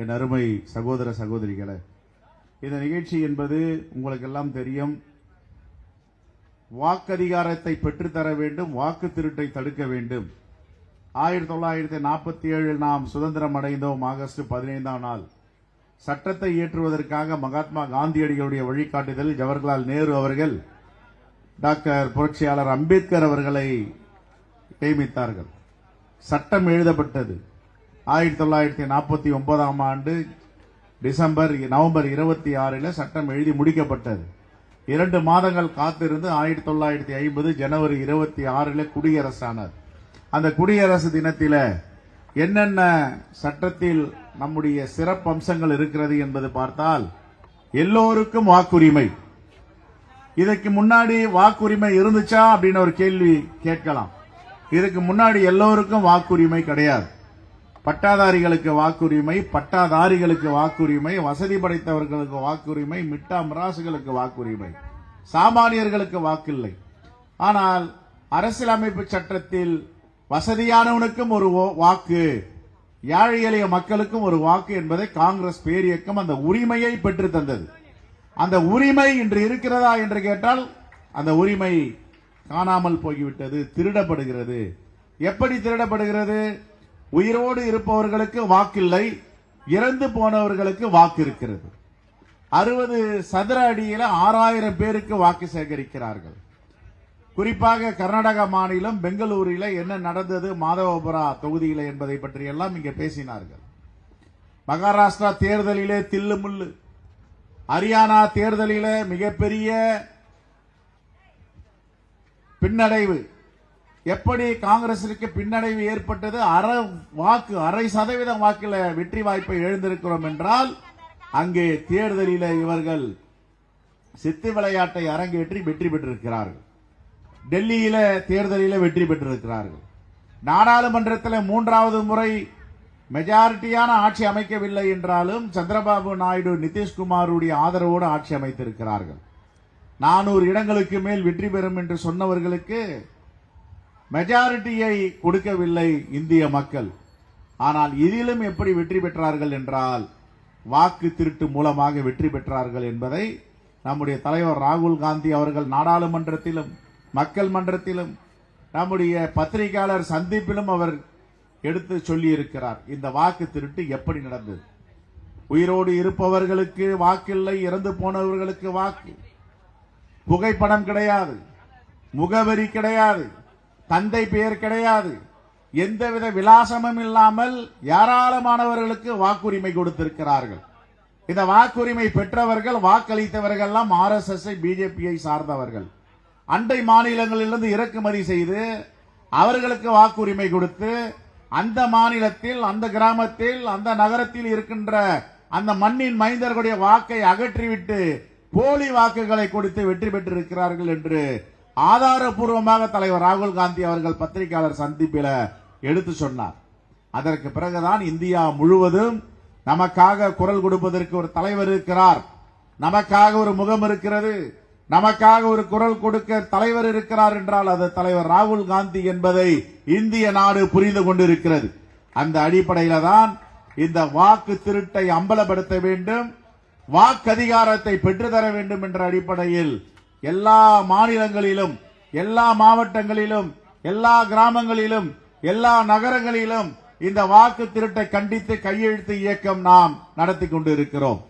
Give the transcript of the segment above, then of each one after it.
என் அருமை சகோதர சகோதரிகளை இந்த நிகழ்ச்சி என்பது உங்களுக்கு எல்லாம் தெரியும். வாக்கதிகாரத்தை பெற்றுத்தர வேண்டும் வாக்கு திருட்டை தடுக்க வேண்டும். ஆயிரத்தி தொள்ளாயிரத்தி நாற்பத்தி ஏழில் நாம் சுதந்திரம் அடைந்தோம் ஆகஸ்ட் பதினைந்தாம் நாள். சட்டத்தை இயற்றுவதற்காக மகாத்மா காந்தியடிகளுடைய வழிகாட்டுதல் ஜவஹர்லால் நேரு அவர்கள் டாக்டர் புரட்சியாளர் அம்பேத்கர் அவர்களை நியமித்தார்கள். சட்டம் எழுதப்பட்டது. ஆயிரத்தி தொள்ளாயிரத்தி நாற்பத்தி ஒன்பதாம் ஆண்டு டிசம்பர் நவம்பர் இருபத்தி ஆறில் சட்டம் எழுதி முடிக்கப்பட்டது. இரண்டு மாதங்கள் காத்திருந்து ஆயிரத்தி தொள்ளாயிரத்தி ஐம்பது ஜனவரி இருபத்தி ஆறில் குடியரசானார். அந்த குடியரசு தினத்தில் என்னென்ன சட்டத்தில் நம்முடைய சிறப்பம்சங்கள் இருக்கிறது என்பது பார்த்தால் எல்லோருக்கும் வாக்குரிமை. இதற்கு முன்னாடி வாக்குரிமை இருந்துச்சா அப்படின்னு ஒரு கேள்வி கேட்கலாம். இதுக்கு முன்னாடி எல்லோருக்கும் வாக்குரிமை கிடையாது. பட்டாதாரிகளுக்கு வாக்குரிமை பட்டாதாரிகளுக்கு வாக்குரிமை வசதி படைத்தவர்களுக்கு வாக்குரிமை மிட்டா மிராசுகளுக்கு வாக்குரிமை. சாமானியர்களுக்கு வாக்கில்லை. ஆனால் அரசியலமைப்பு சட்டத்தில் வசதியானவனுக்கும் ஒரு ஓ- வாக்கு ஏழை எளிய மக்களுக்கும் ஒரு வாக்கு என்பதை காங்கிரஸ் பேரியக்கம் அந்த உரிமையை பெற்று தந்தது. அந்த உரிமை இன்று இருக்கிறதா என்று கேட்டால் அந்த உரிமை காணாமல் போய்விட்டது திருடப்படுகிறது. எப்படி திருடப்படுகிறது? உயிரோடு இருப்பவர்களுக்கு வாக்கில்லை இறந்து போனவர்களுக்கு வாக்கு இருக்கிறது அறுபது சதுர அடியில் ஆறாயிரம் பேருக்கு வாக்கு சேகரிக்கிறார்கள். குறிப்பாக கர்நாடக மாநிலம் பெங்களூரில் என்ன நடந்தது மாதவபுரா தொகுதியில் என்பதை பற்றி எல்லாம் இங்கே பேசினார்கள். மகாராஷ்டிரா தேர்தலிலே தில்லு முள்ளு. ஹரியானா தேர்தலிலே மிகப்பெரிய பின்னடைவு. எப்படி காங்கிரசிற்கு பின்னடைவு ஏற்பட்டது? அரை வாக்கு அரை சதவீதம் வாக்கில் வெற்றி வாய்ப்பை எழுந்திருக்கிறோம் என்றால் அங்கே தேர்தலில் இவர்கள் சித்து விளையாட்டை அரங்கேற்றி வெற்றி பெற்றிருக்கிறார்கள். டெல்லியில தேர்தலில் வெற்றி பெற்றிருக்கிறார்கள். நாடாளுமன்றத்தில் மூன்றாவது முறை மெஜாரிட்டியான ஆட்சி அமைக்கவில்லை என்றாலும் சந்திரபாபு நாயுடு நிதிஷ்குமாருடைய ஆதரவோடு ஆட்சி அமைத்திருக்கிறார்கள். நானூறு இடங்களுக்கு மேல் வெற்றி பெறும் என்று சொன்னவர்களுக்கு மெஜாரிட்டியை கொடுக்கவில்லை இந்திய மக்கள். ஆனால் இதிலும் எப்படி வெற்றி பெற்றார்கள் என்றால் வாக்கு திருட்டு மூலமாக வெற்றி பெற்றார்கள் என்பதை நம்முடைய தலைவர் ராகுல் காந்தி அவர்கள் நாடாளுமன்றத்திலும் மக்கள் மன்றத்திலும் நம்முடைய பத்திரிகையாளர் சந்திப்பிலும் அவர் எடுத்து சொல்லியிருக்கிறார். இந்த வாக்கு திருட்டு எப்படி நடந்தது? உயிரோடு இருப்பவர்களுக்கு வாக்கில்லை இறந்து போனவர்களுக்கு வாக்கு. புகைப்படம் கிடையாது. முகவரி கிடையாது. தந்தை பெயர் கிடையாது. எந்தவித விலாசமும் இல்லாமல் ஏராளமானவர்களுக்கு வாக்குரிமை கொடுத்திருக்கிறார்கள். இந்த வாக்குரிமை பெற்றவர்கள் வாக்களித்தவர்கள் எல்லாம் ஆர் எஸ் எஸ் பிஜேபியை சார்ந்தவர்கள். அண்டை மாநிலங்களிலிருந்து இறக்குமதி செய்து அவர்களுக்கு வாக்குரிமை கொடுத்து அந்த மாநிலத்தில் அந்த கிராமத்தில் அந்த நகரத்தில் இருக்கின்ற அந்த மண்ணின் மைந்தர்களுடைய வாக்கை அகற்றிவிட்டு போலி வாக்குகளை கொடுத்து வெற்றி பெற்றிருக்கிறார்கள் என்று ஆதாரபூர்வமாக தலைவர் ராகுல் காந்தி அவர்கள் பத்திரிகையாளர் சந்திப்பில் எடுத்து சொன்னார். அதற்கு பிறகுதான் இந்தியா முழுவதும் நமக்காக குரல் கொடுப்பதற்கு ஒரு தலைவர் இருக்கிறார். நமக்காக ஒரு முகம் இருக்கிறது. நமக்காக ஒரு குரல் கொடுக்க தலைவர் இருக்கிறார் என்றால் அது தலைவர் ராகுல் காந்தி என்பதை இந்திய நாடு புரிந்து கொண்டிருக்கிறது. அந்த அடிப்படையில தான் இந்த வாக்கு திருட்டை அம்பலப்படுத்த வேண்டும் வாக்கதிகாரத்தை பெற்றுத்தர வேண்டும் என்ற அடிப்படையில் எல்லா மாநிலங்களிலும் எல்லா மாவட்டங்களிலும் எல்லா கிராமங்களிலும் எல்லா நகரங்களிலும் இந்த வாக்கு திருட்டை கண்டித்து கையெழுத்து இயக்கம் நாம் நடத்தி கொண்டிருக்கிறோம்.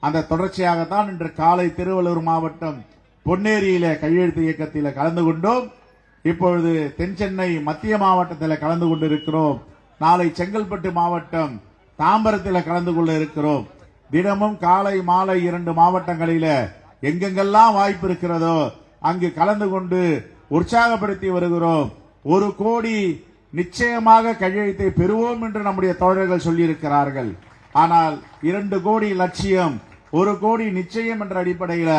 அந்த தொடர்ச்சியாகத்தான் இன்று காலை திருவள்ளூர் மாவட்டம் பொன்னேரியில கையெழுத்து இயக்கத்தில் கலந்து கொண்டோம். இப்பொழுது தென் சென்னை மத்திய மாவட்டத்தில் கலந்து கொண்டிருக்கிறோம். நாளை செங்கல்பட்டு மாவட்டம் தாம்பரத்தில் கலந்து கொள்ள இருக்கிறோம். தினமும் காலை மாலை இரண்டு மாவட்டங்களில எங்கெங்கெல்லாம் வாய்ப்பு இருக்கிறதோ அங்கு கலந்து கொண்டு உற்சாகப்படுத்தி வருகிறோம். ஒரு கோடி நிச்சயமாக கையெழுத்தை பெறுவோம் என்று நம்முடைய தோழர்கள் சொல்லியிருக்கிறார்கள். ஆனால் இரண்டு கோடி லட்சியம் ஒரு கோடி நிச்சயம் என்ற அடிப்படையில்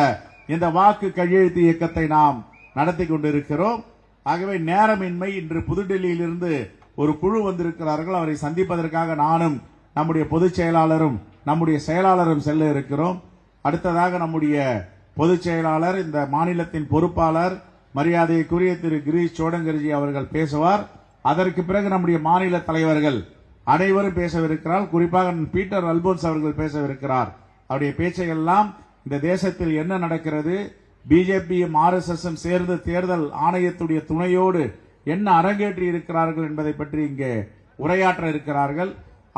இந்த வாக்கு கையெழுத்து இயக்கத்தை நாம் நடத்தி கொண்டிருக்கிறோம். ஆகவே நேரமின்மை இன்று புதுடெல்லியிலிருந்து ஒரு குழு வந்திருக்கிறார்கள். அவரை சந்திப்பதற்காக நானும் நம்முடைய பொதுச் செயலாளரும் நம்முடைய செயலாளரும் செல்ல இருக்கிறோம். அடுத்ததாக நம்முடைய பொதுச் செயலாளர் இந்த மாநிலத்தின் பொறுப்பாளர் மரியாதைக்குரிய திரு கிரீஷ் சோடங்கர்ஜி அவர்கள் பேசுவார். அதற்கு பிறகு நம்முடைய மாநில தலைவர்கள் அனைவரும் பேசவிருக்கிறார். குறிப்பாக பீட்டர் அல்போன்ஸ் அவர்கள் பேசவிருக்கிறார். அவருடைய பேச்சையெல்லாம் இந்த தேசத்தில் என்ன நடக்கிறது? பிஜேபியும் ஆர்எஸ்எஸும் சேர்ந்து தேர்தல் ஆணையத்துடைய துணையோடு என்ன அரங்கேற்றி இருக்கிறார்கள் என்பதை பற்றி இங்கே உரையாற்ற இருக்கிறார்கள்.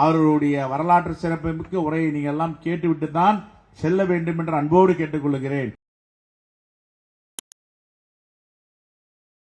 அவர்களுடைய வரலாற்று சிறப்புமிக்க உரையை நீங்கள் எல்லாம் கேட்டுவிட்டு தான் செல்ல வேண்டும் என்று அன்போடு கேட்டுக்கொள்கிறேன்.